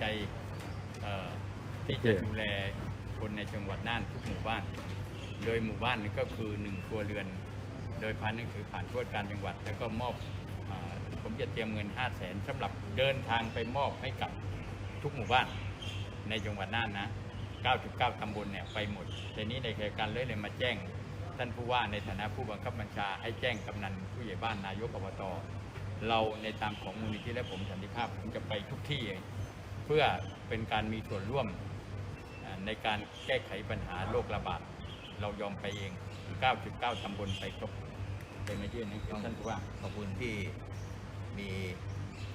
ใจที่จะดูแลคนในจังหวัดน่านทุกหมู่บ้าน โดยหมู่บ้านนี้ก็คือหนึ่งครัวเรือน โดยผ่านหนังสือผ่านทั่วการจังหวัด แล้วก็มอบอผมจะเตรียมเงิน 5 0 0แสนสำหรับเดินทางไปมอบให้กับทุกหมู่บ้านในจังหวัดน่านนะ 99 ตำบลเนี่ยไปหมดทีนี้ในเหตการเลยเลยมาแจ้ง ท่านผู้ว่าในฐานะผู้บังคับบัญชาให้แจ้งกำนันผู้ใหญ่บ้านนายกอบตเราในตามของมูลนิธิและผมสันติภาพผมจะไปทุกที่เอง เพื่อเป็นการมีส่วนร่วมอ่าในการแก้ไขปัญหาโรคระบาดเรายอมไปเอง 99ตำบลไปครบเป็นมายื่นให้กับท่านผู้ว่าขอบคุณที่มี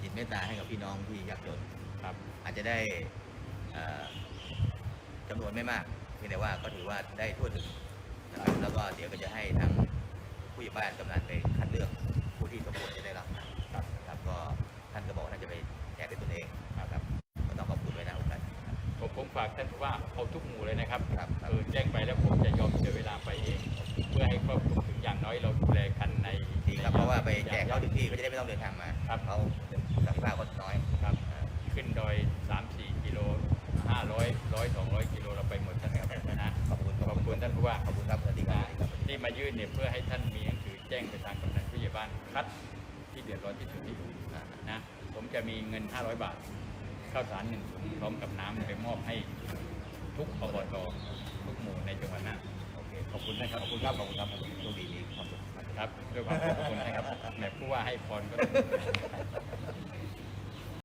จิตเมตตาให้กับพี่น้องที่ยากจนครับ อาจจะได้เอ่อจำนวนไม่มากเพียงแต่ว่าก็ถือว่าได้ทั่วถึงนะครับแล้วก็เดี๋ยวก็จะให้ทางผู้ใหญ่บ้านกำนันไปคัดเลือก ฝากท่านผู้ว่าเอาทุกหมู่เลยนะครับครับครับเออแจ้งไปแล้วผมจะยอมเสียเวลาไปเอง เพื่อให้ครอบคลุมถึงอย่างน้อยเราดูแลกันในดีครับเพราะว่าไปแจกในเขาถึงที่ก็จะได้ไม่ต้องเดินทางมาครับเขาสักที่ภาพก็น้อยครับ ขึ้นดอย3-4กิโล500 100 200กิโลเราไปหมดท่านครับนะขอบคุณขอบคุณท่านผู้ว่าขอบคุณครับสวัสดีครันะบสวัสดีครับที่มายื่นเนี่ยเพื่อให้ท่านมีหนังสือแจ้งไปทางกำนันผู้ใหญ่บ้านคัดที่เดือดร้อนที่สุดที่สุดนะผมจะมีเงิน 500 บาท ข้าวสารหนึ่งถุงพร้อมกับน้ำไปมอบให้ทุกอบตทุกหมู่ในจังหวัดน่านโอเคขอบคุณนะครับขอบคุณครับขอบคุณครับโชคดีมีความสุขครับด้วยความขอบคุณนะครับแหมผู้ว่าให้พรก็